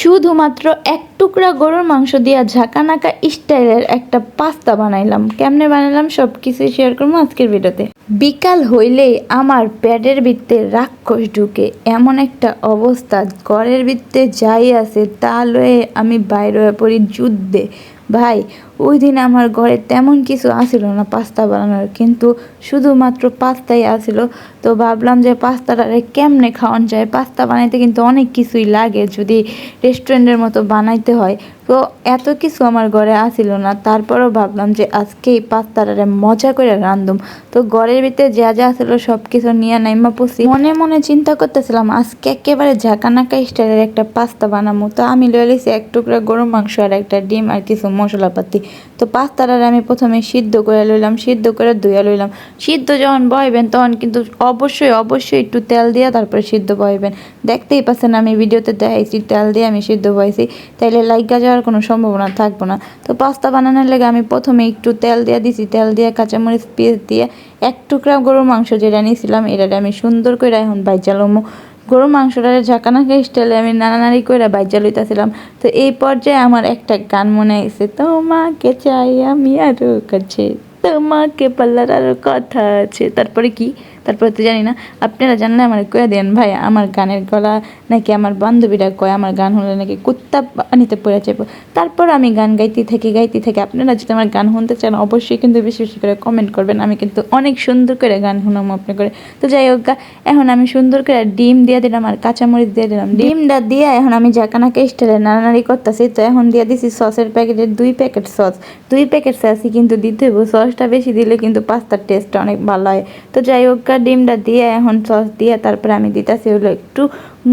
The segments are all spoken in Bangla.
শুধুমাত্র এক টুকরা গরুর মাংস দিয়া ঝাঁকানাকা স্টাইলের একটা পাস্তা বানাইলাম। কেমনে বানাইলাম সব কিছু শেয়ার করব আজকের ভিডিওতে। বিকাল হইলে আমার প্যাডের বৃত্তে রাক্ষস ঢুকে, এমন একটা অবস্থা। ঘরের বৃত্তে যাই আছে, তা লয়ে আমি বাইরে পড়ি যুদ্ধে। ভাই ওই দিন আমার ঘরে তেমন কিছু আসিল না পাস্তা বানানোর, কিন্তু শুধুমাত্র পাস্তাই আসিল। তো ভাবলাম যে পাস্তাটারে কেমনে খাওয়ান যায়? পাস্তা বানাইতে কিন্তু অনেক কিছুই লাগে যদি রেস্টুরেন্টের মতো বানাইতে হয়। তো এত কিছু আমার ঘরে আসিল না। তারপরও ভাবলাম যে আজকে এই পাস্তাটারে মজা করে রান্ধুম তো ঘরের ভিতরে যা যা আসিল সব কিছু নিয়ে নাইমা পড়ছি। মনে মনে চিন্তা করতেছিলাম, আজকে একেবারে ঝাঁকানাকা স্টাইলের একটা পাস্তা বানাবো তো আমি লয়ে এক টুকরা গরুর মাংস আর একটা ডিম আর কিছু মশলাপাতি। তো পাস্তাটারে আমি প্রথমে সিদ্ধ করে লইলাম, সিদ্ধ করে ধুয়ে লইলাম। সিদ্ধ যখন বয়বেন তখন কিন্তু অবশ্যই অবশ্যই একটু তেল দিয়ে তারপরে সিদ্ধ বয়বেন দেখতেই পাচ্ছেন, আমি ভিডিওতে দেখাইছি, তেল দিয়ে আমি সিদ্ধ বয়েছি তাইলে লাইগা যাওয়ার কোনো সম্ভাবনা থাকব না। তো পাস্তা বানানোর লেগে আমি প্রথমে একটু তেল দিয়ে দিছি, তেল দিয়ে কাঁচামরিচ পেঁয়াজ দিয়ে। এক টুকরা গরুর মাংস যেটা নিয়েছিলাম এটা আমি সুন্দর করে এখন বাইচালমো গরু মাংসটা ঝাঁকানাকা স্টাইলে আমি নানানারি করে বাইজা লইতেছিলাম। তো এই পর্যায়ে আমার একটা গান মনে হয়েছে তোমাকে চাই আমি আরও কাছে, তোমাকে পাল্লার আরও কথা আছে। তারপরে কি? তারপরে তো জানি না আপনারা জানলে আমার কয়ে দেন ভাই আমার গানের গলা নাকি আমার বান্ধবীরা কয় আমার গান হলে নাকি কুত্তা পানিতে পড়ে যাব তারপর আমি গান গাইতে থাকি গাইতে থাকি আপনারা যদি আমার গান শুনতে চান অবশ্যই কিন্তু বেশি বেশি করে কমেন্ট করবেন আমি কিন্তু অনেক সুন্দর করে গান শুনাম আপনি করে। তো যাই হোক এখন আমি সুন্দর করে ডিম দিয়ে দিলাম আর কাঁচামরিচ দিয়ে দিলাম। ডিমটা দিয়ে এখন আমি জাকানাকে স্টাইলে নাড়ানাড়ি করতেছি তো এখন দিয়ে দিছি সসের প্যাকেটের দুই প্যাকেট সস দুই প্যাকেট সসই কিন্তু দিতে হইব সসটা বেশি দিলে কিন্তু পাস্তার টেস্টটা অনেক ভালো হয়। তো যাই হোক গা, ডিমটা দিয়ে এখন সস দিয়ে তারপরে আমি দিতেছি হলো একটু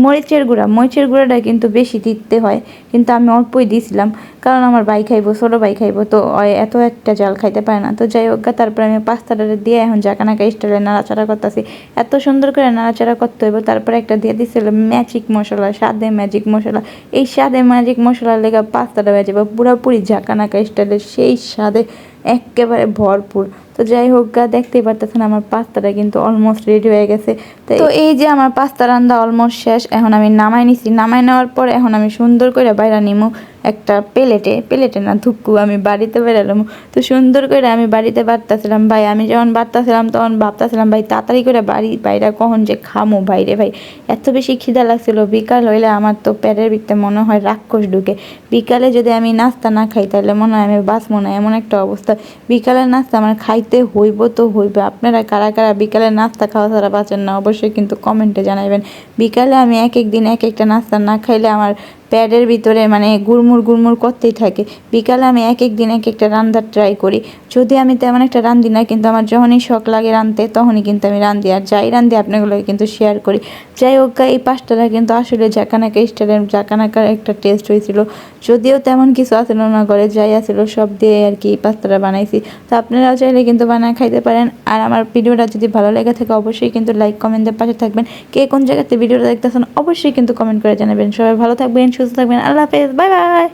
মরিচের গুঁড়া। মরিচের গুঁড়াটা কিন্তু বেশি দিতে হয় কিন্তু আমি অল্পই দিয়েছিলাম কারণ আমার ভাই খাইবো ছোটো ভাই খাইবো তো এত একটা জাল খাইতে পারে না। তো যাই হোক তারপরে আমি পাস্তাটা দিয়ে এখন জাকানাকা স্টাইলে নাড়াচাড়া করতেছি। এত সুন্দর করে নাড়াচাড়া করতে হইব তারপরে একটা দিয়ে দিছিল ম্যাজিক মশলা স্বাদে ম্যাজিক মশলা। এই স্বাদে ম্যাজিক মশলার লেগে পাস্তাটা বেজে যাবে পুরোপুরি ঝাঁকানাকা স্টাইলের সেই স্বাদে একেবারে ভরপুর। তো যাই হোক গা দেখতেই পারতেছেন আমার পাস্তাটা কিন্তু অলমোস্ট রেডি হয়ে গেছে। তো এই যে আমার পাস্তা রান্না অলমোস্ট শেষ এখন আমি নামাই নিছি। নামাই নেওয়ার পর এখন আমি সুন্দর করে বাইরা নিমু। একটা প্লেটে প্লেটে না ধুক্কু আমি বাড়িতে বেরালাম তো সুন্দর করে আমি বাড়িতে বাড়তেছিলাম, ভাই, আমি যখন বাড়তেছিলাম তখন ভাবতেছিলাম, ভাই, তাড়াতাড়ি করে বাড়ি, বাইরে কখন যে খামো বাইরে ভাই। এত বেশি খিদা লাগছিল, বিকাল হইলে আমার তো পেটের ভিতরে মনে হয় রাক্ষস ঢুকে। বিকালে যদি আমি নাস্তা না খাই, তাহলে মনে হয় আমি বাস মনে হয় এমন একটা অবস্থা। বিকালের নাস্তা আমার খাইতে হইব তো হইবে। আপনারা কারা কারা বিকালে নাস্তা খাওয়া ছাড়া বাঁচেন না, অবশ্যই কিন্তু কমেন্টে জানাবেন বিকালে আমি এক এক দিন এক একটা নাস্তা না খাইলে আমার প্যাডের ভিতরে মানে গুড়মুড় গুড়মুড় করতেই থাকে। বিকালে আমি এক এক দিন এক একটা রান্নার ট্রাই করি। যদি আমি তেমন একটা রান্ধি না, কিন্তু আমার যখনই শখ লাগে রাঁধতে, তখনই কিন্তু আমি রান্ধি আর যাই রান্ধি আপনাগুলোকে কিন্তু শেয়ার করি। যাই হোক, এই পাঁচটাটা কিন্তু আসলে জাকানাকা স্টাইলের জাকানাকার একটা টেস্ট হয়েছিল। যদিও তেমন কিছু আসলো না করে, যাই আসলো সব দিয়ে আর কি এই পাস্তাটা বানাইছি। তো আপনারাও চাইলে কিন্তু বানায় খাইতে পারেন। আর আমার ভিডিওটা যদি ভালো লেগে থাকে, অবশ্যই কিন্তু লাইক কমেন্টের পাশে থাকবেন। কে কোন জায়গাতে ভিডিওটা দেখতেছেন, অবশ্যই কিন্তু কমেন্ট করে জানাবেন। সবাই ভালো থাকবেন সুস্থ থাকবেন। আল্লাহ হাফেজ। Bye bye.